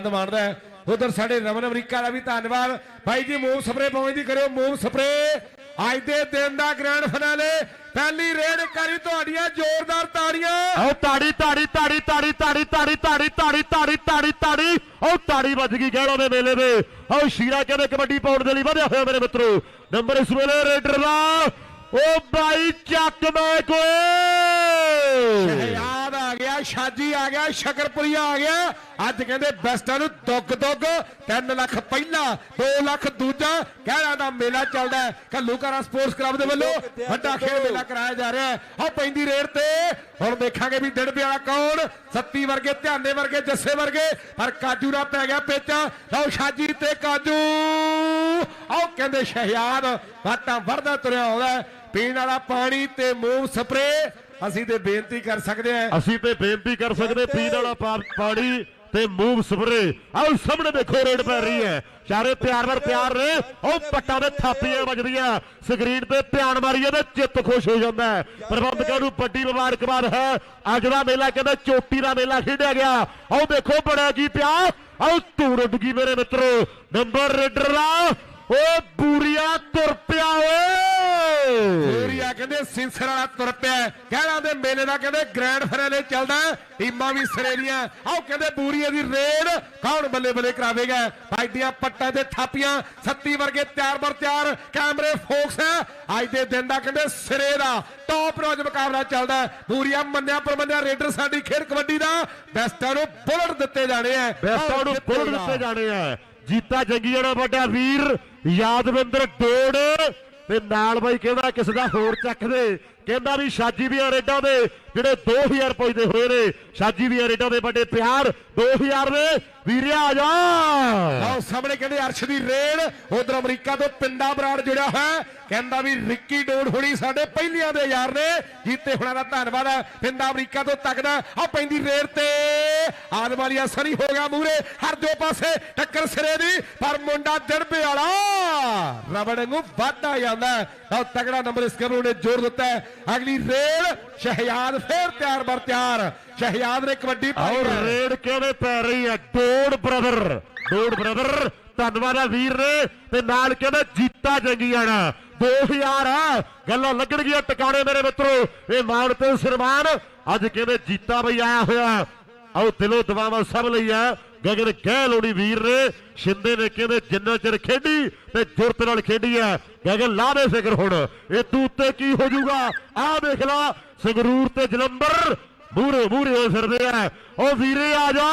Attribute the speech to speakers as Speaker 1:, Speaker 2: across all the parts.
Speaker 1: ਆਨੰਦ ਮਾਣਦਾ ਹੈ ਉਧਰ ਸਾਡੇ ਰਮਨ ਅਮਰੀਕਾ ਦਾ ਵੀ ਧੰਨਵਾਦ ਭਾਈ ਜੀ ਮੂਵ ਸਪਰੇ ਪਹੁੰਚਦੀ ਕਰਿਓ ਮੂਵ ਸਪਰੇ ਅੱਜ ਦੇ ਦਿਨ ਦਾ ਗ੍ਰੈਂਡ ਫਾਈਨਲ ਪਹਿਲੀ ਰੇਡ ਕਰੀ ਤੁਹਾਡੀਆਂ ਜ਼ੋਰਦਾਰ ਤਾੜੀਆਂ
Speaker 2: ਆਓ ਤਾੜੀ ਤਾੜੀ ਤਾੜੀ ਤਾੜੀ ਤਾੜੀ ਤਾੜੀ ਤਾੜੀ ਤਾੜੀ ਤਾੜੀ ਤਾੜੀ ਤਾੜੀ ਆਓ ਤਾੜੀ ਵੱਜ ਗਈ ਗਹਿਣੋ ਦੇ ਮੇਲੇ ਦੇ ਆਓ ਸ਼ੀਰਾ ਕਹਿੰਦੇ ਕਬੱਡੀ ਪਾਉਣ ਦੇ ਲਈ ਵਧਿਆ ਹੋਇਆ ਮੇਰੇ ਮਿੱਤਰੋ ਨੰਬਰ ਇਸ ਵੇਲੇ ਰੇਡਰ ਦਾ ਓ ਬਾਈ ਚੱਕ ਮੈਂ ਕੋਏ
Speaker 1: ਗਿਆ ਸ਼ਾਜੀ ਆ ਗਿਆ ਸ਼ਕਰਪੁਰੀਆ ਆ ਗਿਆ। ਅੱਜ ਕਹਿੰਦੇ ਬੈਸਟਾਂ ਨੂੰ ਦੁੱਗ ਦੁੱਗ 3 ਲੱਖ ਪਹਿਲਾ 2 ਲੱਖ ਦੂਜਾ ਕਹਿਣਾ ਦਾ ਮੇਲਾ ਚੱਲਦਾ ਹੈ। ਕੱਲੂਕਾਰਾ ਸਪੋਰਟਸ ਕਲੱਬ ਦੇ ਵੱਲੋਂ ਵੱਡਾ ਖੇਡ ਮੇਲਾ ਕਰਾਇਆ ਜਾ ਰਿਹਾ ਹੈ। ਆਹ ਪੈਂਦੀ ਰੇਡ ਤੇ ਹੁਣ ਦੇਖਾਂਗੇ ਵੀ ਦਿੜਬੇ ਵਾਲਾ ਕੌਣ? ਸੱਤੀ ਵਰਗੇ ਧਿਆਨੇ ਵਰਗੇ ਜੱਸੇ ਵਰਗੇ ਪਰ ਕਾਜੂ ਦਾ ਪੈ ਗਿਆ ਪੇਚਾ। ਲਓ ਸ਼ਾਜੀ ਤੇ ਕਾਜੂ। ਆਹ ਕਹਿੰਦੇ ਸ਼ਹਿਆਦ ਵਾਟਾਂ ਵਰਦਾ ਤੁਰਿਆ ਆਉਂਦਾ ਹੈ। ਪੀਣ ਵਾਲਾ ਪਾਣੀ ਤੇ ਮੂਵ ਸਪਰੇ, ਅਸੀਂ ਤੇ ਬੇਨਤੀ ਕਰ ਸਕਦੇ ਹਾਂ।
Speaker 2: ਅਸੀਂ ਤੇ ਬੇਨਤੀ ਕਰ ਸਕਦੇ ਪੀਣ ਵਾਲਾ ਪਾਣੀ ਤੇ ਮੂਵ ਸਪਰੇ। ਆਓ ਸਾਹਮਣੇ ਦੇਖੋ, ਰੇਡ ਪੈ ਰਹੀ ਹੈ। ਚਾਰੇ ਪਿਆਰ ਵਰ ਪਿਆਰ ਨੇ। ਉਹ ਪੱਟਾਂ ਦੇ ਥਾਪੀਆਂ ਵੱਜਦੀਆਂ। ਸਕਰੀਨ ਤੇ ਧਿਆਨ ਮਾਰੀਏ ਤੇ ਚਿੱਤ ਖੁਸ਼ ਹੋ ਜਾਂਦਾ ਹੈ। ਪ੍ਰਬੰਧਕਾਂ ਨੂੰ ਵੱਡੀ ਮੁਬਾਰਕਬਾਦ ਹੈ। ਅੱਜ ਦਾ ਮੇਲਾ ਕਹਿੰਦਾ, ਚੋਟੀ ਦਾ ਮੇਲਾ ਖੇਡਿਆ ਗਿਆ। ਆਓ ਦੇਖੋ, ਬੜਾ ਕੀ ਪਿਆ ਆਓ ਧੂੜ ਉੱਡ ਗਈ ਮੇਰੇ ਮਿੱਤਰੋ। ਨੰਬਰ ਰੇਡਰ ਦਾ। ਓ
Speaker 1: ਸਿੰਸਰ ਵਾਲਾ ਤੁਰ ਪਿਆ। ਕਹਿਣਾ ਦੇ ਮੇਲੇ ਦਾ ਕਹਿੰਦੇ ਗ੍ਰੈਂਡ ਫਾਈਨਲ ਚੱਲਦਾ। ਟੀਮਾਂ ਵੀ ਸਿਰੇ ਦੀਆਂ ਆਓ ਕਹਿੰਦੇ ਬੂਰੀਏ ਦੀ ਰੇਡ ਕੌਣ ਬੱਲੇ ਬੱਲੇ ਕਰਾਵੇਗਾ ਬਾਈਡੀਆਂ ਪੱਟਾਂ ਤੇ ਥਾਪੀਆਂ ਸੱਤੀ ਵਰਗੇ ਤਿਆਰ ਬਰ ਤਿਆਰ ਕੈਮਰੇ ਫੋਕਸ ਹੈ। ਅੱਜ ਦੇ ਦਿਨ ਦਾ ਕਹਿੰਦੇ ਸਿਰੇ ਦਾ ਟੌਪ ਰੋਜ ਮੁਕਾਬਲਾ ਚੱਲਦਾ। ਬੂਰੀਆ ਮੰਨਿਆ ਪਰਮੰਨਿਆ ਰੇਡਰ ਸਾਡੀ ਖੇਡ ਕਬੱਡੀ ਦਾ ਬੈਸਟਾਂ ਨੂੰ ਬੁਲਟ ਦਿੱਤੇ ਜਾਣੇ ਆ
Speaker 2: ਬੈਸਟਾਂ ਨੂੰ ਬੁਲਟ ਦਿੱਤੇ ਜਾਣੇ ਆ ਜੀਤਾ ਜੰਗੀਆਂ ਦਾ ਵੱਡਾ ਵੀਰ ਯਾਦਵਿੰਦਰ ਡੋੜ ਤੇ ਨਾਲ ਬਾਈ ਕਹਿੰਦਾ ਕਿਸੇ ਦਾ ਹੋਰ ਚੱਕ ਦੇ? ਕਹਿੰਦਾ ਵੀ ਸ਼ਾਜੀ ਵੀ ਰੇਡਾਂ ਦੇ ਜਿਹੜੇ 2000 ਪੁੱਜਦੇ ਹੋਏ ਨੇ, ਸ਼ਾਜੀ ਵੀ ਰੇਡਾਂ ਦੇ ਵੱਡੇ ਪਿਆਰ 2000 ਦੇ। ਵੀਰਿਆ, ਆ ਜਾ।
Speaker 1: ਆਓ ਸਾਹਮਣੇ ਕਹਿੰਦੇ ਅਰਸ਼ ਦੀ ਰੇਡ, ਉਧਰ ਅਮਰੀਕਾ ਤੋਂ ਪਿੰਡਾ ਬਰਾੜ ਜੁੜਿਆ ਹੋਇਆ। ਕਹਿੰਦਾ ਵੀ ਰਿੱਕੀ ਡੋੜ ਹੋਣੀ ਸਾਡੇ ਪਹਿਲੀਆਂ ਦੇ ਯਾਰ ਨੇ। ਜੀਤੇ ਹੁਣਾਂ ਦਾ ਧੰਨਵਾਦ ਹੈ। ਪਿੰਡਾ ਅਮਰੀਕਾ ਤੋਂ ਤੱਕਦਾ ਆ ਪੈਂਦੀ ਰੇਡ ਤੇ। ਆਦਮਾਲੀਆ ਸਰੀ ਹੋ ਗਿਆ ਮੂਰੇ ਹਰ ਦੋ ਪਾਸੇ ਟੱਕਰ ਸਿਰੇ ਦੀ ਪਰ ਮੁੰਡਾ ਦੜਬੇ ਵਾਲਾ ਰਬੜ ਨੂੰ ਵਾਧਾ ਜਾਂਦਾ ਆ ਤਗੜਾ ਨੰਬਰ ਇਸ ਕਬਰੂ ਨੇ ਜੋੜ ਦਿੱਤਾ ਹੈ। ਅਗਲੀ ਰੇਡ ਸ਼ਹਿਯਾਦ ਫੇਰ ਤਿਆਰ ਬਰ ਤਿਆਰ। ਸ਼ਹਿਯਾਦ ਨੇ ਕਬੱਡੀ ਪਾਈ
Speaker 2: ਔਰ
Speaker 1: ਹੈ।
Speaker 2: ਰੇਡ ਕਿਹੜੇ ਪੈ ਰਹੀ ਹੈ? ਡੋੜ ਬ੍ਰਦਰ ਡੋੜ ਬ੍ਰਦਰ ਧੰਨਵਾਦ ਆ ਵੀਰ ਨੇ। ਤੇ ਨਾਲ ਕਹਿੰਦੇ ਜੀਤਾ ਜੰਗੀਆਣਾ। 2000 ਆ। ਗੱਲਾਂ ਲੱਗਣਗੀਆਂ ਟਿਕਾਣੇ ਮੇਰੇ ਮਿੱਤਰੋ। ਇਹ ਮਾਣ ਤੇ ਸਨਮਾਨ। ਅੱਜ ਕਹਿੰਦੇ ਜੀਤਾ ਬਈ ਆਇਆ ਹੋਇਆ। ਆਓ ਦਿਲੋਂ ਦਵਾਵਾਂ ਸਭ ਲਈ ਆ। ਗਗਨ ਕਹਿ ਲੋੜੀ ਵੀਰ ਨੇ, ਸ਼ਿੰਦੇ ਨੇ ਕਹਿੰਦੇ ਜਿੰਨਾ ਚਿਰ ਖੇਡੀ ਤੇ ਜੁਰਤ ਨਾਲ ਖੇਡੀ ਆ। ਗਗਨ ਲਾ ਦੇ ਫਿਕਰ ਹੁਣ, ਇਹ ਤੂੰ ਉੱਤੇ ਕੀ ਹੋ ਜਾਊਗਾ? ਆਹ ਦੇਖ ਲਾ, ਸੰਗਰੂਰ ਤੇ ਜਲੰਧਰ ਮੂਰੇ ਮੂਰੇ ਹੋ ਫਿਰਦੇ ਆ। ਉਹ ਵੀਰੇ ਆ ਜਾ।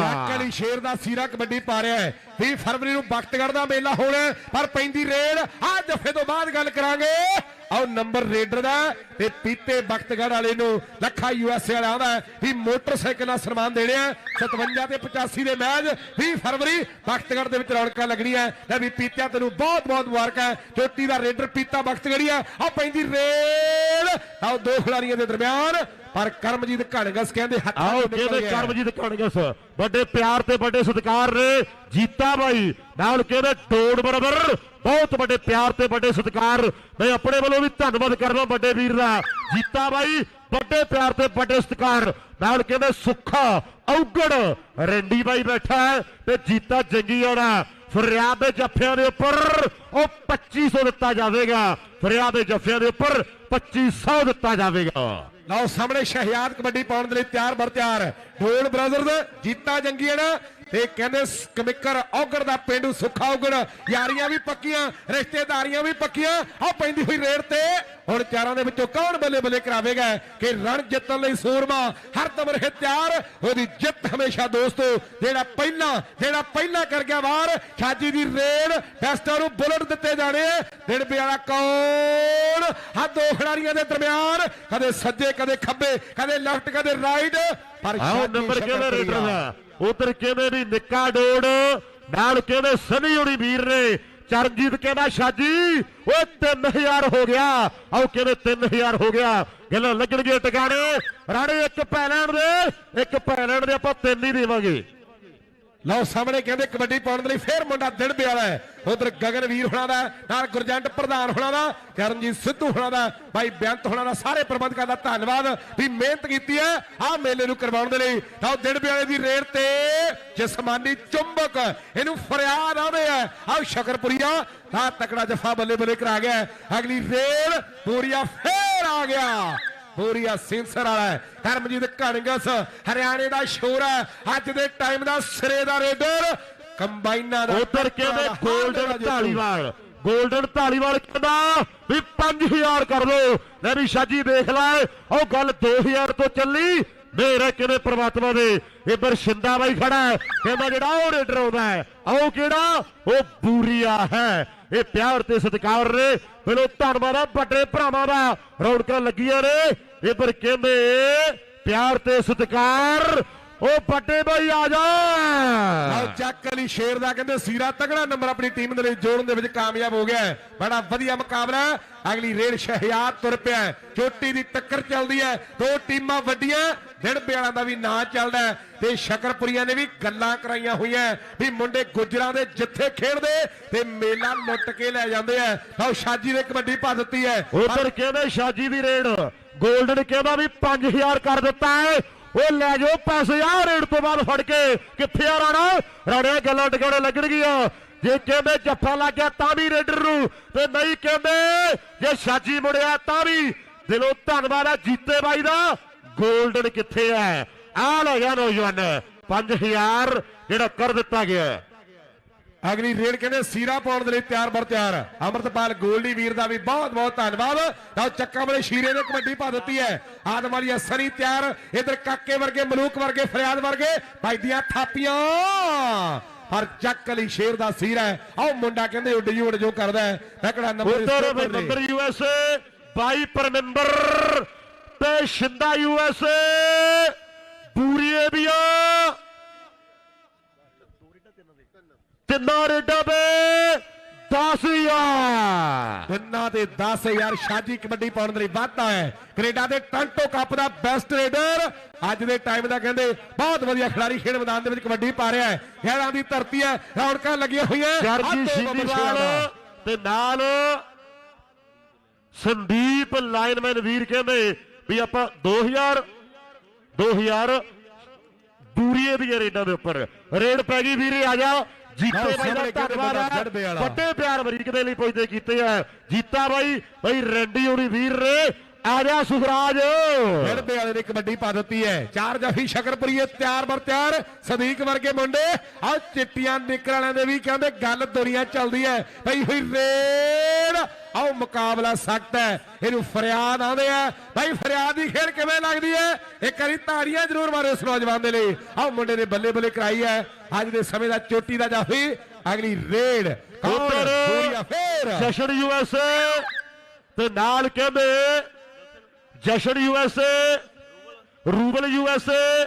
Speaker 1: ਜੱਕ ਅਲੀ ਸ਼ੇਰ ਦਾ ਸੀਰਾ ਕਬੱਡੀ ਪਾ ਰਿਹਾ ਹੈ। 20 ਫਰਵਰੀ ਨੂੰ ਬਖਤਗੜ੍ਹ ਦਾ ਮੇਲਾ ਹੋਣਾ ਹੈ, ਪਰ ਪੈਂਦੀ ਰੇਡ। ਆ ਜਫੇ ਤੋਂ ਬਾਅਦ ਗੱਲ ਕਰਾਂਗੇ। ਆਓ ਨੰਬਰ ਰੇਡਰ ਦਾ ਤੇ ਪੀਤੇ ਬਖਤਗੜ੍ਹ ਵਾਲੇ ਨੂੰ ਲੱਖਾ ਯੂਐਸਏ ਵਾਲਾ ਆਉਂਦਾ ਹੈ ਵੀ ਮੋਟਰਸਾਈਕਲ ਦਾ ਸਨਮਾਨ ਦੇਣੇ ਆ। 57 ਤੇ 85 ਦੇ ਮੈਚ 20 ਫਰਵਰੀ ਬਖਤਗੜ੍ਹ ਦੇ ਵਿੱਚ ਰੌਣਕਾਂ ਲੱਗਣੀਆਂ ਲੈ ਵੀ ਪੀਤਿਆ ਤੈਨੂੰ ਬਹੁਤ ਬਹੁਤ ਮੁਬਾਰਕਾਂ ਚੋਟੀ ਦਾ ਰੇਡਰ ਪੀਤਾ ਬਖਤਗੜ੍ਹੀ ਆ ਆ ਪੈਂਦੀ ਰੇਡ। ਆਓ ਦੋ ਖਿਡਾਰੀਆਂ ਦੇ ਦਰਮਿਆਨ ਪਰ ਕਰਮਜੀਤ ਘਣਗਸ ਕਹਿੰਦੇ ਹੱਥਾਂ ਗਿਆ।
Speaker 2: ਕਰਮਜੀਤ ਕਣਗਸ। ਵੱਡੇ ਪਿਆਰ ਤੇ ਵੱਡੇ ਸਤਿਕਾਰ ਨੇ ਜੀਤਾ ਬਾਈ। ਨਾਲ ਕਹਿੰਦੇ ਡੋੜ ਬਰਬਰ। ਬਹੁਤ ਵੱਡੇ ਪਿਆਰ ਤੇ ਵੱਡੇ ਸਤਿਕਾਰ। ਮੈਂ ਆਪਣੇ ਵੱਲੋਂ ਵੀ ਧੰਨਵਾਦ ਕਰਦਾ ਵੱਡੇ ਵੀਰ ਦਾ। ਜੀਤਾ ਬਾਈ ਵੱਡੇ ਪਿਆਰ ਤੇ ਵੱਡੇ ਸਤਿਕਾਰ। ਨਾਲ ਕਹਿੰਦੇ ਸੁੱਖਾ ਔਗੜ ਰੈਂਡੀ ਬਾਈ ਬੈਠਾ ਤੇ ਜੀਤਾ ਜੰਗੀ ਆਉਣਾ ਫਰਿਆਦ ਦੇ ਜੱਫਿਆਂ ਦੇ ਉੱਪਰ ਉਹ 2500 ਦਿੱਤਾ ਜਾਵੇਗਾ। ਫਰਿਆਦ ਦੇ ਜੱਫਿਆਂ ਦੇ ਉੱਪਰ 2500 ਦਿੱਤਾ ਜਾਵੇਗਾ।
Speaker 1: ਲਓ ਸਾਹਮਣੇ ਸ਼ਹਿਯਾਦ ਕਬੱਡੀ ਪਾਉਣ ਦੇ ਲਈ ਤਿਆਰ ਬਰ ਤਿਆਰ। ਢੋਲ ਬ੍ਰਦਰਜ਼ ਜੀਤਾ ਜੰਗੀਆਂ ਤੇ ਕਹਿੰਦੇ ਕਮਿਕਰ ਔਗੜ ਦਾ ਪਿੰਡੂ ਸੁੱਖਾ ਔਗੜ, ਯਾਰੀਆਂ ਵੀ ਪੱਕੀਆਂ, ਰਿਸ਼ਤੇਦਾਰੀਆਂ ਵੀ ਪੱਕੀਆਂ ਆ ਪੈਂਦੀ ਹੋਈ ਰੇਡ ਤੇ। ਹੁਣ ਚਾਰਾਂ ਦੇ ਵਿੱਚੋਂ ਕੌਣ ਬੱਲੇ ਬੱਲੇ ਕਰਾਵੇਗਾ ਕਿ ਰਣ ਜਿੱਤਣ ਲਈ ਸੂਰਮਾ, ਹਰ ਦਮ ਰਹੇ ਤਿਆਰ, ਉਹਦੀ ਜਿੱਤ ਹਮੇਸ਼ਾ ਦੋਸਤੋ, ਜਿਹੜਾ ਪਹਿਲਾਂ ਜਿਹੜਾ ਪਹਿਲਾਂ ਕਰ ਗਿਆ ਵਾਰ, ਛਾਜੀ ਦੀ ਰੇਡ ਟੈਸਟਾਂ ਨੂੰ ਬੁਲਟ ਦਿੱਤੇ ਜਾਣੇ। ਦਿੜਬੇ ਵਾਲਾ ਕੌਣ? ਹਾਂ ਦੋ ਖਿਡਾਰੀਆਂ ਦੇ ਦਰਮਿਆਨ, ਕਦੇ ਸੱਜੇ, ਕਦੇ ਖੱਬੇ, ਕਦੇ ਲੈਫਟ ਕਦੇ ਰਾਈਟ ਪਰ
Speaker 2: ਆਓ ਨੰਬਰ ਕਿਹਦੇ ਰੇਡਰ। ਦਾ? ਉਧਰ ਕਹਿੰਦੇ ਵੀ ਨਿੱਕਾ ਡੋੜ ਨਾਲ ਕਹਿੰਦੇ ਸਨੀ ਹੋਣੀ ਵੀਰ ਨੇ? ਚਰਨਜੀਤ ਕਹਿੰਦਾ ਸ਼ਾਜੀ ਓਏ 3000 ਹੋ ਗਿਆ। ਆਓ ਕਹਿੰਦੇ 3000 ਹੋ ਗਿਆ? ਗੱਲਾਂ ਲੱਗਣਗੇ ਟਿਕਾਣੇ। ਰਾਣੇ ਇੱਕ ਪੈ ਲੈਣ ਦੇ ਇੱਕ ਪੈ ਲੈਣ ਦੇ ਆਪਾਂ ਤਿੰਨ ਹੀ ਦੇਵਾਂਗੇ।
Speaker 1: ਲਓ ਸਾਹਮਣੇ ਕਹਿੰਦੇ ਕਬੱਡੀ ਪਾਉਣ ਦੇ ਲਈ ਫੇਰ ਮੁੰਡਾ ਦਿੜਬੇ ਵਾਲਾ ਹੈ। ਉਧਰ ਗਗਨਵੀਰ ਹੋਣਾ ਦਾ, ਨਾਲ ਗੁਰਜੰਟ ਪ੍ਰਧਾਨ ਹੋਣਾ ਦਾ, ਕਰਨਜੀਤ ਸਿੱਧੂ ਹੋਣਾ ਦਾ, ਭਾਈ ਬੇਅੰਤ ਹੋਣਾ ਦਾ ਸਾਰੇ ਪ੍ਰਬੰਧਕਾਂ ਦਾ ਧੰਨਵਾਦ ਵੀ ਮਿਹਨਤ ਕੀਤੀ ਹੈ ਆਹ ਮੇਲੇ ਨੂੰ ਕਰਵਾਉਣ ਦੇ ਲਈ। ਤਾਂ ਦਿੜਬੇ ਵਾਲੇ ਦੀ ਰੇਡ ਤੇ ਜਿਸਮਾਨੀ ਚੁੰਬਕ, ਇਹਨੂੰ ਫਰਿਆਦ ਆਉਂਦੇ ਹੈ। ਆਹ ਸ਼ਕਰਪੁਰੀਆ ਆ ਤਕੜਾ ਜਫਾ ਬੱਲੇ ਬੱਲੇ ਕਰਾ ਗਿਆ ਅਗਲੀ ਰੇਡ ਪੂਰੀਆ ਫੇਰ ਆ ਗਿਆ। ਪੂਰੀਆ ਸੈਂਸਰ ਵਾਲਾ ਹੈ। ਕਰਮਜੀਤ ਕਣਗਸ ਹਰਿਆਣੇ ਦਾ ਸ਼ੋਰ ਹੈ। ਅੱਜ ਦੇ ਟਾਈਮ ਦਾ ਸਿਰੇ ਦਾ ਰੇਡਰ ਕੰਬਾਈਨਾਂ ਦਾ
Speaker 2: ਉਧਰ ਕਹਿੰਦੇ 골ਡਨ। ਢਾਲੀਵਾਲ 골ਡਨ ਢਾਲੀਵਾਲ ਕਹਿੰਦਾ ਵੀ 5000 ਕਰ ਲੋ ਲੈ ਵੀ ਸ਼ਾਜੀ ਦੇਖ ਲੈ। ਉਹ ਗੱਲ 2000 ਤੋਂ ਚੱਲੀ। ਮੇਰੇ ਕਿਵੇਂ ਪ੍ਰਮਾਤਮਾ ਦੇ ਇੱਧਰ ਸ਼ਿੰਦਾ ਬਾਈ ਖੜਾ ਹੈ। ਕਹਿੰਦਾ ਜਿਹੜਾ ਉਹ ਰੇਡਰ ਆਉਂਦਾ ਹੈ ਉਹ ਕਿਹੜਾ? ਉਹ ਬੂਰੀਆ ਹੈ। ਇਹ ਪਿਆਰ ਤੇ ਸਤਿਕਾਰ ਨੇ। ਬਿਲੋ ਧੰਨਵਾਦ ਆ, ਵੱਡੇ ਭਰਾਵਾਂ ਦਾ। ਰੌਣਕਾਂ ਲੱਗੀਆਂ ਨੇ। ਇੱਧਰ ਕਹਿੰਦੇ, ਪਿਆਰ ਤੇ ਸਤਿਕਾਰ। ਉਹ ਪੱਟੇ ਬਾਈ ਆ ਜਾ।
Speaker 1: ਆਓ ਚੱਕ ਅਲੀ ਸ਼ੇਰ ਦਾ ਕਹਿੰਦੇ, ਸੀਰਾ ਤਗੜਾ ਨੰਬਰ ਆਪਣੀ ਟੀਮ ਦੇ ਲਈ ਜੋੜਨ ਦੇ ਵਿੱਚ ਕਾਮਯਾਬ ਹੋ ਗਿਆ ਬੜਾ ਵਧੀਆ ਮੁਕਾਬਲਾ ਅਗਲੀ ਰੇਡ ਸ਼ਹਿਆਦ ਤੁਰ ਪਿਆ ਚੋਟੀ ਦੀ ਟੱਕਰ ਚੱਲਦੀ ਹੈ। ਦੋ ਟੀਮਾਂ ਵੱਡੀਆਂ। ਦਿੜਬੇ ਦਾ ਵੀ ਨਾਂ ਚੱਲਦਾ ਤੇ ਸ਼ਕਰਪੁਰੀਆਂ ਨੇ ਵੀ ਗੱਲਾਂ ਕਰਾਈਆਂ ਹੋਈਆਂ ਵੀ ਮੁੰਡੇ ਗੁਜਰਾਂ ਦੇ ਜਿੱਥੇ ਖੇਡਦੇ ਤੇ ਮੇਲਾ ਲੁੱਟ ਕੇ ਲੈ ਜਾਂਦੇ ਆ। ਆਓ ਸ਼ਾਜੀ ਨੇ ਕਬੱਡੀ ਪਾ ਦਿੱਤੀ ਹੈ।
Speaker 2: ਉਧਰ ਕਹਿੰਦੇ ਸ਼ਾਜੀ ਦੀ ਰੇਡ? 골ਡਨ ਕਹਿੰਦਾ ਵੀ 5000 ਕਰ ਦਿੱਤਾ ਹੈ। ਉਹ ਲੈ ਜਾਓ ਪੈਸੇ ਆ ਰੇਡ ਤੋਂ ਬਾਅਦ ਫੜ ਕੇ ਕਿੱਥੇ ਆ ਰਾਣਾ? ਰਾਣੇ ਗੱਲਾਂ ਟਿਕਾਣੇ ਲੱਗਣਗੀਆਂ। ਜੇ ਕਹਿੰਦੇ ਜੱਫਾ ਲੱਗ ਗਿਆ ਤਾਂ ਵੀ ਰੇਡਰ ਨੂੰ, ਤੇ ਨਹੀਂ ਕਹਿੰਦੇ ਜੇ ਸ਼ਾਜੀ ਮੁੜਿਆ ਤਾਂ ਵੀ। ਦਿਲੋਂ ਧੰਨਵਾਦ ਆ ਜੀਤੇ ਬਾਈ ਦਾ। 골ਡਨ ਕਿੱਥੇ ਹੈ? ਆ ਲੈ ਗਿਆ ਨੌਜਵਾਨ। 5000 ਜਿਹੜਾ ਕਰ ਦਿੱਤਾ ਗਿਆ।
Speaker 1: ਅਗਲੀ ਰੇਡ ਕਹਿੰਦੇ ਸੀਰਾ ਪਾਉਣ ਦੇ ਲਈ ਤਿਆਰ ਬਰ ਤਿਆਰ। ਅਮਰਤਪਾਲ ਗੋਲਡੀ ਵੀਰ ਦਾ ਵੀ ਬਹੁਤ ਬਹੁਤ ਧੰਨਵਾਦ। ਤਾਂ ਚੱਕਾ ਵਾਲੇ ਸ਼ੀਰੇ ਨੇ ਕਬੱਡੀ ਪਾ ਦਿੱਤੀ ਹੈ। ਆਦਮ ਵਾਲੀ ਸਰੀ ਤਿਆਰ ਇਧਰ ਕਾਕੇ ਵਰਗੇ ਮਲੂਕ ਵਰਗੇ ਫਰਿਆਦ ਵਰਗੇ ਭਾਈ ਦੀਆਂ ਥਾਪੀਆਂ। ਪਰ ਚੱਕ ਅਲੀ ਸ਼ੇਰ ਦਾ ਸੀਰ ਹੈ। ਆਹ ਮੁੰਡਾ ਕਹਿੰਦੇ ਉੱਡ ਜੂ ਉੱਡ ਜੋ ਕਰਦਾ ਹੈ। ਤਕੜਾ ਨੰਬਰ
Speaker 2: ਉਧਰ। ਨੰਬਰ ਯੂਐਸਏ 22 ਪਰਮਿੰਦਰ ਤੇ ਸ਼ਿੰਦਾ ਯੂਐਸਏ ਪੂਰੀਏ ਵੀ ਆ ਤਿੰਨਾਂ ਰੇਡਾਂ ਦੇ 10000
Speaker 1: ਤਿੰਨਾਂ ਦੇ 10000 ਸ਼ਾਜੀ ਕਬੱਡੀ ਪਾਉਣ ਦੇ ਲਈ ਵਾਧਾ ਹੈ। ਕੈਨੇਡਾ ਦੇ ਟੰਟੋ ਕੱਪ ਦਾ ਬੈਸਟ ਰੇਡਰ ਅੱਜ ਦੇ ਟਾਈਮ ਦਾ ਕਹਿੰਦੇ ਬਹੁਤ ਵਧੀਆ ਖਿਡਾਰੀ ਖੇਡ ਮੈਦਾਨ ਦੇ ਵਿੱਚ ਕਬੱਡੀ ਪਾ ਰਿਹਾ ਹੈ। ਖੇੜਾਂ ਦੀ ਧਰਤੀ ਹੈ। ਰੌਣਕਾਂ ਲੱਗੀਆਂ ਹੋਈਆਂ।
Speaker 2: ਜਰਜੀ
Speaker 1: ਦਾ।
Speaker 2: ਤੇ ਨਾਲ ਸੰਦੀਪ ਲਾਈਨਮੈਨ ਵੀਰ ਕਹਿੰਦੇ ਵੀ ਆਪਾਂ 2000 2000 ਦੂਰੀਏ ਦੀ ਰੇਡਾਂ ਦੇ ਉੱਪਰ। ਰੇਡ ਪੈ ਗਈ ਵੀਰੇ ਆ ਜਾ। ਜੀਤੇ ਬਾਈ ਦਾ ਧੰਨਵਾਦ ਹੈ। ਵੱਡੇ ਪਿਆਰ ਅਮਰੀਕ ਦੇ ਲਈ ਪੁੱਜਦੇ ਕੀਤੇ ਆ। ਜੀਤਾ ਬਾਈ ਬਾਈ ਰੈਂਡੀ ਹੋਣੀ ਵੀਰ ਨੇ ਆ ਜਾ ਸੁਖਰਾਜ।
Speaker 1: ਰੜਬੇ ਵਾਲੇ ਨੇ ਕਬੱਡੀ ਪਾ ਦਿੱਤੀ ਹੈ। ਚਾਰ ਜਫੀ ਸ਼ਕਰਪੁਰੀਏ ਤਿਆਰ ਬਰ ਤਿਆਰ। ਸਦੀਕ ਵਰਗੇ ਮੁੰਡੇ। ਆ ਚਿੱਟੀਆਂ ਨਿਕਰ ਵਾਲਿਆਂ ਦੇ ਵੀ ਕਹਿੰਦੇ ਗੱਲ ਦੁਨੀਆ ਚੱਲਦੀ ਹੈ। ਪਈ ਹੋਈ ਰੇਡ। ਆਓ ਮੁਕਾਬਲਾ ਸਖਤ ਹੈ। ਇਹਨੂੰ ਫਰਿਆਦ ਆਉਂਦੇ ਆ। ਭਾਈ ਫਰਿਆਦ ਦੀ ਖੇਡ ਕਿਵੇਂ ਲੱਗਦੀ ਹੈ? ਇੱਕ ਵਾਰੀ ਤਾੜੀਆਂ ਜ਼ਰੂਰ ਮਾਰੋ ਇਸ ਨੌਜਵਾਨ ਦੇ ਲਈ। ਆਓ ਮੁੰਡੇ ਨੇ ਬੱਲੇ ਬੱਲੇ ਕਰਾਈ ਹੈ। ਅੱਜ ਦੇ ਸਮੇਂ ਦਾ ਚੋਟੀ ਦਾ ਜਾਫੀ। ਅਗਲੀ ਰੇਡ। ਕੌਣ? ਪੂਰੀਆ ਫੇਰ।
Speaker 2: ਜਸ਼ਨ ਯੂਐਸਏ ਤੇ ਨਾਲ ਕਹਿੰਦੇ ਜਸ਼ਨ ਯੂਐਸਏ ਰੂਬਲ ਯੂਐਸਏ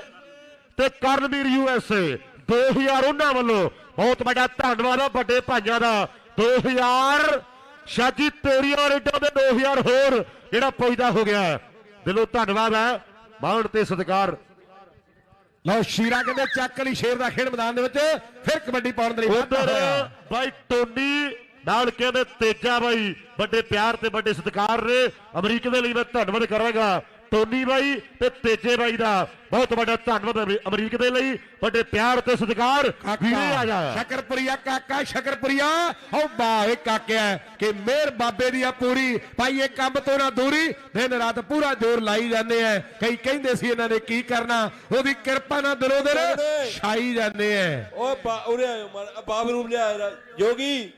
Speaker 2: ਤੇ ਕਰਨਵੀਰ ਯੂਐਸਏ 2000 ਉਹਨਾਂ ਵੱਲੋਂ ਬਹੁਤ ਵੱਡਾ ਧੰਨਵਾਦ ਆ ਵੱਡੇ ਭਾਈਆਂ ਦਾ 2000 ਸ਼ਾਜੀ ਤੇਰੀਆਂ ਰੇਡਾਂ ਦੇ 2000 ਹੋਰ ਜਿਹੜਾ ਪੁੱਜਦਾ ਹੋ ਗਿਆ। ਦਿਲੋਂ ਧੰਨਵਾਦ ਹੈ ਮਾਣ ਤੇ ਸਤਿਕਾਰ
Speaker 1: ਲਓ ਸ਼ੀਰਾ ਕਹਿੰਦੇ ਚੱਕ ਲਈ ਸ਼ੇਰ ਦਾ ਖੇਡ ਮੈਦਾਨ ਦੇ ਵਿੱਚ ਫਿਰ ਕਬੱਡੀ ਪਾਉਣ ਦੇ ਲਈ
Speaker 2: ਉਧਰ। ਬਾਈ ਟੋਨੀ ਨਾਲ ਕਹਿੰਦੇ ਤੇਜਾ ਬਾਈ ਵੱਡੇ ਪਿਆਰ ਤੇ ਵੱਡੇ ਸਤਿਕਾਰ ਨੇ। ਅਮਰੀਕ ਦੇ ਲਈ ਮੈਂ ਧੰਨਵਾਦ ਕਰਾਂਗਾ। ਟੋਨੀ ਬਾਈ ਤੇ ਤੇਜੇ ਬਾਈ ਦਾ ਬਹੁਤ ਵੱਡਾ ਧੰਨਵਾਦ ਅਮਰੀ- ਅਮਰੀਕ ਦੇ ਲਈ। ਵੱਡੇ ਪਿਆਰ ਤੇ ਸਤਿਕਾਰ। ਵੀਰੇ ਆ ਜਾ।
Speaker 1: ਸ਼ਕਰਪੁਰੀਆ ਕਾਕਾ ਸ਼ਕਰਪੁਰੀਆ। ਓ ਬਾਏ ਕਾਕਿਆ ਕਿ ਮੇਰ ਬਾਬੇ ਦੀ ਆ ਪੂਰੀ। ਭਾਈ ਇਹ ਕੰਮ ਤੋਂ ਨਾ ਦੂਰੀ। ਦਿਨ ਰਾਤ ਪੂਰਾ ਜ਼ੋਰ ਲਾਈ ਜਾਂਦੇ ਆ। ਕਈ ਕਹਿੰਦੇ ਸੀ ਇਹਨਾਂ ਨੇ ਕੀ ਕਰਨਾ। ਉਹਦੀ ਕਿਰਪਾ ਨਾਲ ਦਿਨੋ ਦਿਨ ਛਾਈ ਜਾਂਦੇ ਆ।
Speaker 3: ਓ ਬਾ ਉਰੇ ਆਇਓ ਮਾੜਾ ਬਾਬ ਰੂਪ ਲਿਆ। ਜੋਗੀ।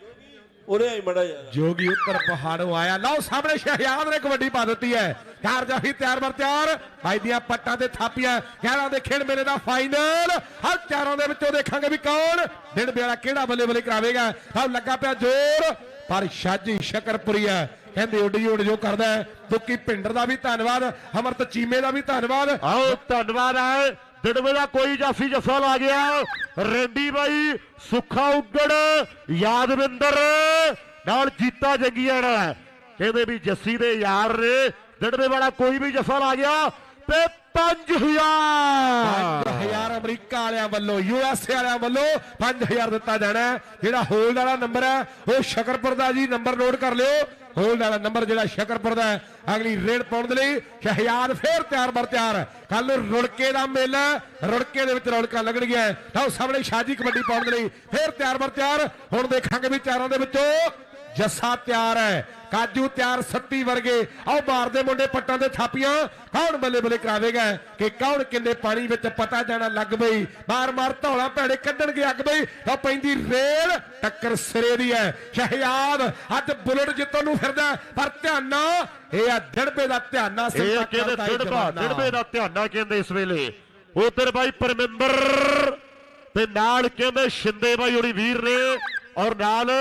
Speaker 3: ਉਰੇ ਆਈ ਮੜਾ ਯਾਰ।
Speaker 1: ਜੋਗੀ ਉੱਪਰ ਪਹਾੜੋਂ ਆਇਆ। ਲਓ ਸਾਹਮਣੇ ਸ਼ਹਿਜ਼ਾਦ ਨੇ ਕਬੱਡੀ ਪਾ ਦਿੱਤੀ ਹੈ। ਚਾਰ ਜਾਫੀ ਤਿਆਰ ਬਰ ਤਿਆਰ। ਭਾਈ ਦੀਆਂ ਪੱਟਾਂ ਤੇ ਥਾਪੀਆਂ। ਗਿਆਰਾਂ ਦੇ ਖੇਡ ਮੇਲੇ ਦਾ ਫਾਈਨਲ ਹਰ ਚਾਰਾਂ ਦੇ ਵਿੱਚੋਂ ਦੇਖਾਂਗੇ ਵੀ ਕੌਣ ਦਿਨ ਬੇੜਾ ਕਿਹੜਾ ਬੱਲੇ ਬੱਲੇ ਕਰਾਵੇਗਾ। ਸਭ ਲੱਗਾ ਪਿਆ ਜ਼ੋਰ। ਪਰ ਸ਼ਾਜੀ ਸ਼ਕਰਪੁਰੀਆ ਕਹਿੰਦੇ ਉੱਡ ਜੀ ਉੱਡ ਜੋ ਕਰਦਾ ਹੈ। ਦੁੱਕੀ ਪਿੰਡਰ ਦਾ ਵੀ ਧੰਨਵਾਦ। ਅਮਰਤ ਚੀਮੇ ਦਾ ਵੀ ਧੰਨਵਾਦ।
Speaker 2: ਆਓ ਧੰਨਵਾਦ ਹੈ। ਦਿੜਵੇ ਦਾ ਕੋਈ ਜਾਫੀ ਜਫਾ ਲਾ ਗਿਆ। ਰੈਂਡੀ ਬਾਈ, ਸੁੱਖਾ ਉੱਗੜ, ਯਾਦਵਿੰਦਰ, ਨਾਲ ਜੀਤਾ ਜੰਗੀਆਂ ਕਹਿੰਦੇ ਵੀ ਜੱਸੀ ਦੇ ਯਾਰ ਨੇ ਦਿੜਵੇ ਵਾਲਾ ਕੋਈ ਵੀ ਜਫਾ ਲਾ ਗਿਆ। ਤੇ 5000
Speaker 1: 5000 ਅਮਰੀਕਾ ਵਾਲਿਆਂ ਵੱਲੋਂ ਯੂਐਸਏ ਵਾਲਿਆਂ ਵੱਲੋਂ 5000 ਦਿੱਤਾ ਜਾਣਾ ਜਿਹੜਾ ਹੋਲਡ ਵਾਲਾ ਨੰਬਰ ਹੈ, ਉਹ ਸ਼ਕਰਪੁਰ ਦਾ ਜੀ ਨੰਬਰ ਨੋਟ ਕਰ ਲਿਓ। ਹੋਲਡ ਵਾਲਾ ਨੰਬਰ ਜਿਹੜਾ ਸ਼ਕਰਪੁਰ ਦਾ ਅਗਲੀ ਰੇਡ ਪਾਉਣ ਦੇ ਲਈ ਸ਼ਹਿਜ਼ਾਦ ਫੇਰ ਤਿਆਰ ਬਰ ਤਿਆਰ ਕੱਲ ਨੂੰ ਰੁੜਕੇ ਦਾ ਮੇਲਾ ਰੁੜਕੇ ਦੇ ਵਿੱਚ ਰੌਣਕਾਂ ਲੱਗਣਗੀਆਂ ਤਾਂ ਸਾਹਮਣੇ ਸ਼ਾਜੀ ਕਬੱਡੀ ਪਾਉਣ ਦੇ ਲਈ ਫੇਰ ਤਿਆਰ ਬਰ ਤਿਆਰ। ਹੁਣ ਦੇਖਾਂਗੇ ਵੀ ਚਾਰਾਂ ਦੇ ਵਿੱਚੋਂ ਜੱਸਾ ਤਿਆਰ ਹੈ। ਕਾਜੂ ਤਿਆਰ ਸੱਤੀ ਵਰਗੇ। ਆਓ ਮਾਰਦੇ ਮੁੰਡੇ ਪੱਟਾਂ ਦੇ ਥਾਪੀਆਂ ਕੌਣ ਬੱਲੇ ਬੱਲੇ ਕਰਾਵੇਗਾ? ਕਿ ਕੌਣ ਕਿੰਨੇ ਪਾਣੀ ਵਿੱਚ ਪਤਾ ਜਾਣਾ ਲੱਗ ਪਈ? ਮਾਰ ਮਾਰ ਧੌਲਾ ਭੈੜੇ ਕੱਢਣਗੇ ਅੱਗ ਪਈ ਤਾਂ ਪੈਂਦੀ ਰੇਲ ਟੱਕਰ ਸਿਰੇ ਦੀ ਹੈ ਸ਼ਹਿਜ਼ਾਦ ਅੱਜ ਬੁਲਟ ਜਿੱਤਣ ਨੂੰ ਫਿਰਦਾ। ਪਰ ਧਿਆਨਾ ਇਹ ਆ ਡੜਬੇ ਦਾ ਧਿਆਨਾ
Speaker 2: ਇਹ ਕਹਿੰਦੇ ਡਿੜਬਾ?
Speaker 1: ਜਵਾਨਾ।
Speaker 2: ਡਿੜਬੇ ਦਾ ਧਿਆਨਾ ਕਹਿੰਦੇ ਇਸ ਵੇਲੇ। ਉਧਰ ਬਾਈ ਪਰਮਿੰਦਰ ਤੇ ਨਾਲ ਕਹਿੰਦੇ ਸ਼ਿੰਦੇ ਬਾਈ ਹੋਣੀ ਵੀਰ ਨੇ। ਔਰ ਨਾਲ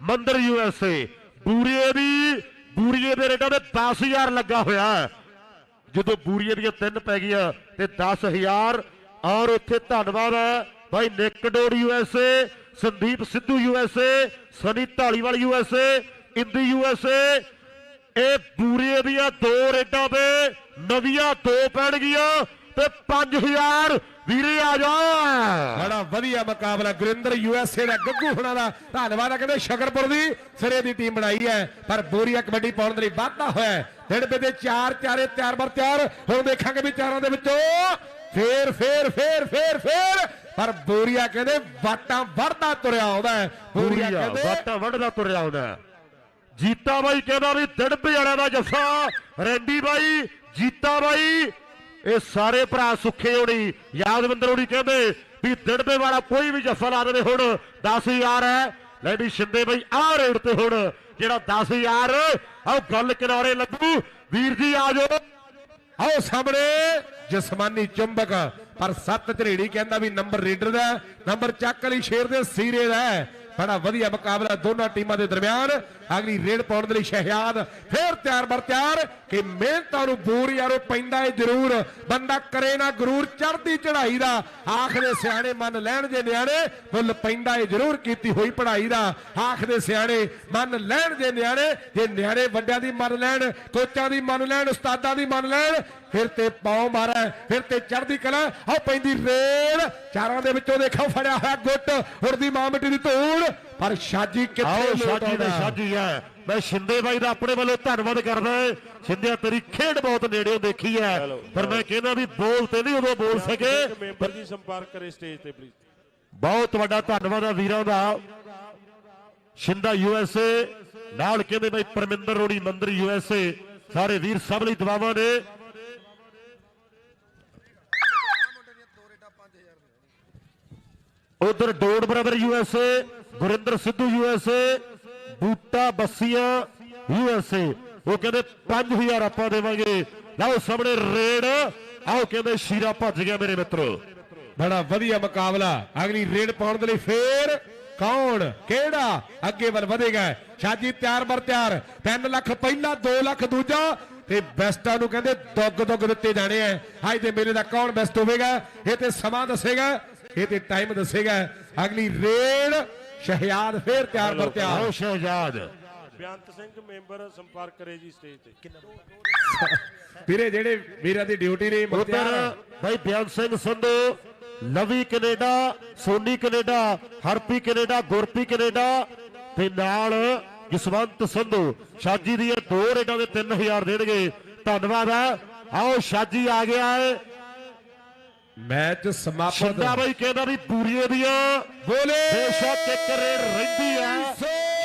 Speaker 2: ਮੰਦਰ ਯੂਐਸਏ ਬੂਰੀਏ ਦੀ, ਬੂਰੀਏ ਦੇ ਰੇਟਾਂ ਤੇ 10000 ਲੱਗਾ ਹੋਇਆ ਜਦੋਂ ਬੂਰੀਏ ਦੀਆਂ ਤਿੰਨ ਪੈ ਗਈਆਂ, ਤੇ 10000 ਔਰ ਉੱਥੇ ਧੰਨਵਾਦ ਹੈ ਭਾਈ Nick Dod USA Sandeep Sidhu USA Sunny Dhaliwal USA Indi USA ਇਹ ਬੂਰੀਏ ਦੀਆਂ ਦੋ ਰੇਟਾਂ ਤੇ ਨਵੀਆਂ ਦੋ ਪੈਣਗੀਆਂ। ਤੇ 5000 ਵੀਰੇ ਆ ਜਾ।
Speaker 1: ਬੜਾ ਵਧੀਆ ਮੁਕਾਬਲਾ। ਗੁਰਿੰਦਰ ਯੂਐਸਏ ਦਾ ਗੱਗੂ ਹੁਣਾਂ ਦਾ ਧੰਨਵਾਦ ਆ। ਕਹਿੰਦੇ ਸ਼ਕਰਪੁਰ ਦੀ ਸਿਰੇ ਦੀ ਟੀਮ ਬਣਾਈ ਹੈ ਪਰ ਬੋਰੀਆ ਕਬੱਡੀ ਪਾਉਣ ਦੇ ਲਈ ਵਾਧਾ ਹੋਇਆ ਹੈ। ਡਿੜਬੇ ਦੇ ਚਾਰ ਚਾਰੇ ਤਿਆਰ ਬਰ ਤਿਆਰ। ਹੁਣ ਦੇਖਾਂਗੇ ਵੀ ਚਾਰਾਂ ਦੇ ਵਿੱਚੋਂ ਫੇਰ ਫੇਰ ਫੇਰ ਫੇਰ ਫੇਰ। ਪਰ ਬੋਰੀਆ ਕਹਿੰਦੇ ਵਾਟਾਂ ਵੜਦਾ ਤੁਰਿਆ ਆਉਂਦਾ ਬੋਰੀਆ ਕਹਿੰਦੇ
Speaker 2: ਵਾਟਾ ਵੱਢਦਾ ਤੁਰਿਆ ਆਉਂਦਾ। ਜੀਤਾ ਬਾਈ ਕਹਿੰਦਾ ਵੀ ਦੜਬੇ ਵਾਲਿਆਂ ਦਾ ਜੱਫਾ ਰੈਂਡੀ ਬਾਈ ਜੀਤਾ ਬਾਈ ਇਹ ਸਾਰੇ ਭਰਾ ਸੁੱਖੇ ਹੋਣੀ। ਯਾਦਵਿੰਦਰ ਹੋਣੀ ਕਹਿੰਦੇ ਵੀ ਦੜਬੇ ਵਾਲਾ ਕੋਈ ਵੀ ਜੱਫਾ ਲਾ ਦੇਵੇ ਹੁਣ। 10000 ਹੈ। ਲੈ ਵੀ ਸ਼ਿੰਦੇ ਬਾਈ ਆਹ ਰੇਟ ਤੇ ਹੁਣ। ਜਿਹੜਾ 10000 ਆਹ ਗੱਲ ਕਿਨਾਰੇ ਲੱਗੂ। ਵੀਰ ਜੀ ਆ ਜਾਓ।
Speaker 1: ਆਓ ਸਾਹਮਣੇ। ਜਸਮਾਨੀ ਚੁੰਬਕ। ਪਰ ਸੱਤ ਝਰੇੜੀ ਕਹਿੰਦਾ ਵੀ ਨੰਬਰ ਰੀਡਰ ਦਾ ਨੰਬਰ ਚੱਕ ਲਈ ਸ਼ੇਰ ਦੇ ਸੀਰੇ ਦਾ ਬੜਾ ਵਧੀਆ ਮੁਕਾਬਲਾ ਦੋਨਾਂ ਟੀਮਾਂ ਦੇ ਦਰਮਿਆਨ। ਅਗਲੀ ਰੇਡ ਪਾਉਣ ਦੇ ਲਈ ਸ਼ਹਿਜ਼ਾਦ ਫੇਰ ਤਿਆਰ ਬਰ ਤਿਆਰ ਕਿ ਮਿਹਨਤਾਂ ਨੂੰ ਬੂਰ ਯਾਰੋ ਪੈਂਦਾ ਏ ਜ਼ਰੂਰ। ਬੰਦਾ ਕਰੇ ਨਾ ਗਰੂਰ ਚੜਦੀ ਚੜਾਈ ਦਾ। ਆਖਦੇ ਸਿਆਣੇ ਮੰਨ ਲੈਣ ਜੇ ਨਿਆਣੇ, ਮੁੱਲ ਪੈਂਦਾ ਏ ਜ਼ਰੂਰ ਕੀਤੀ ਹੋਈ ਪੜ੍ਹਾਈ ਦਾ। ਆਖਦੇ ਸਿਆਣੇ ਮੰਨ ਲੈਣ ਜੇ ਨਿਆਣੇ ਜੇ ਨਿਆਣੇ ਵੱਡਿਆਂ ਦੀ ਮੰਨ ਲੈਣ, ਕੋਚਾਂ ਦੀ ਮੰਨ ਲੈਣ, ਉਸਤਾਦਾਂ ਦੀ ਮੰਨ ਲੈਣ, ਫਿਰ ਤੇ ਪਾਉ ਮਾਰਾ ਫਿਰ ਤੇ ਚੜਦੀ ਕਲਾ। ਆਹ ਪੈਂਦੀ ਰੇਲ ਚਾਰਾਂ ਦੇ ਵਿੱਚੋਂ ਦੇਖੋ ਫੜਿਆ ਹੋਇਆ ਗੁੱਟ, ਉੜਦੀ ਮਾਂ ਮਿੱਟੀ ਦੀ ਧੂੜ। ਪਰ ਸ਼ਾਜੀ ਕਿੱਥੇ ਲੋਟ
Speaker 2: ਸ਼ਾਜੀ ਦੇ? ਸ਼ਾਜੀ ਹੈ। ਮੈਂ ਸ਼ਿੰਦੇ ਬਾਈ ਦਾ ਆਪਣੇ ਵੱਲੋਂ ਧੰਨਵਾਦ ਕਰਦਾ ਸ਼ਿੰਦਿਆ ਤੇਰੀ ਖੇਡ ਬਹੁਤ ਨੇੜਿਓਂ ਦੇਖੀ ਹੈ। ਪਰ ਮੈਂ ਕਹਿੰਦਾ ਵੀ ਬੋਲ ਤੇ ਨਹੀਂ ਉਦੋਂ ਬੋਲ ਸਕੇ।
Speaker 3: ਮੈਂਬਰ ਜੀ ਸੰਪਰਕ ਕਰੇ ਸਟੇਜ ਤੇ ਪਲੀਜ਼
Speaker 2: ਬਹੁਤ ਵੱਡਾ ਧੰਨਵਾਦ ਆ ਵੀਰਾਂ ਦਾ। ਸ਼ਿੰਦਾ ਯੂਐਸਏ ਨਾਲ ਕਹਿੰਦੇ ਬਈ ਪਰਮਿੰਦਰ ਰੋੜੀ ਮੰਦਰ ਯੂਐਸਏ ਸਾਰੇ ਵੀਰ ਸਭ ਲਈ ਦੁਆਵਾਂ ਨੇ। ਉਧਰ Dod brother USA Gurinder Sidhu USA Buta Bassian USA ਉਹ ਕਹਿੰਦੇ 5000 ਆਪਾਂ ਦੇਵਾਂਗੇ। ਲਓ ਸਾਹਮਣੇ ਰੇਡ। ਆਓ ਕਹਿੰਦੇ, ਸ਼ੀਰਾ ਭੱਜ ਗਿਆ ਮੇਰੇ ਮਿੱਤਰੋ।
Speaker 1: ਬੜਾ ਵਧੀਆ ਮੁਕਾਬਲਾ। ਅਗਲੀ ਰੇਡ ਪਾਉਣ ਦੇ ਲਈ ਫੇਰ ਕੌਣ, ਕਿਹੜਾ ਅੱਗੇ ਵੱਲ ਵਧੇਗਾ? ਸ਼ਾਜੀ ਤਿਆਰ ਬਰ ਤਿਆਰ। 3 ਲੱਖ ਪਹਿਲਾ 2 ਲੱਖ ਦੂਜਾ। ਤੇ ਬੈਸਟਾਂ ਨੂੰ ਕਹਿੰਦੇ, ਦੁੱਗ ਦੁੱਗ ਦਿੱਤੇ ਜਾਣੇ ਆ। ਅੱਜ ਦੇ ਮੇਲੇ ਦਾ ਕੌਣ ਬੈਸਟ ਹੋਵੇਗਾ? ਇਹ ਤੇ ਸਮਾਂ ਦੱਸੇਗਾ। ਇਹ ਤੇ ਟਾਈਮ ਦੱਸੇਗਾ। ਅਗਲੀ ਰੇਡ ਸ਼ਹਿਜ਼ਾਦ ਫੇਰ ਤਿਆਰ ਬਰ ਤਿਆਰ।
Speaker 2: ਆਓ ਸ਼ਹਿਜਾਦ।
Speaker 3: ਬੇਅੰਤ ਸਿੰਘ ਮੈਂਬਰ ਸੰਪਰਕ ਕਰੇ ਜੀ ਸਟੇਜ ਤੇ।
Speaker 1: ਵੀਰੇ ਜਿਹੜੇ ਵੀਰਾਂ ਦੀ ਡਿਊਟੀ ਨੇ ਮੁਖਤਿਆਰ
Speaker 2: ਉਧਰ ਭਾਈ ਬਿਆਨ Singh Sandhu Lovi Canada Soni Canada Harpi Canada Gurpi Canada ਤੇ ਨਾਲ ਜਸਵੰਤ ਸੰਧੂ। ਸ਼ਾਜੀ ਦੀਆਂ ਦੋ ਰੇਡਾਂ ਦੇ 3000 ਦੇਣਗੇ। ਧੰਨਵਾਦ ਹੈ। ਆਓ ਸ਼ਾਜੀ ਆ ਗਿਆ ਹੈ।
Speaker 1: ਮੈਚ ਸਮਾਪਤ
Speaker 2: ਸ਼ਿੰਦਾ ਬਾਈ ਕਹਿੰਦਾ ਵੀ ਪੂਰੀਏ ਦੀਆਂ
Speaker 1: ਬੋਲੇ।
Speaker 2: ਬੇਸ਼ੱਕ ਇੱਕ ਰੇਡ ਰਹਿੰਦੀ ਹੈ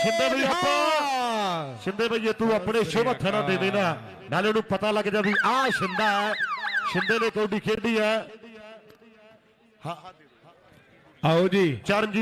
Speaker 2: ਸ਼ਿੰਦੇ ਬਈ ਆਪਾਂ ਸ਼ਿੰਦੇ ਬਈ ਜੇ ਤੂੰ ਆਪਣੇ ਸ਼ੁਭ ਹੱਥਾਂ ਨਾਲ ਦੇ ਦੇਣਾ ਨਾਲੇ ਉਹਨੂੰ ਪਤਾ ਲੱਗ ਜਾ ਵੀ ਆਹ ਸ਼ਿੰਦਾ ਹੈ। ਸ਼ਿੰਦੇ ਨੇ ਕੌਡੀ ਖੇਡੀ ਹੈ।
Speaker 1: ਆਓ ਜੀ।
Speaker 2: ਚਰਨਜੀਤ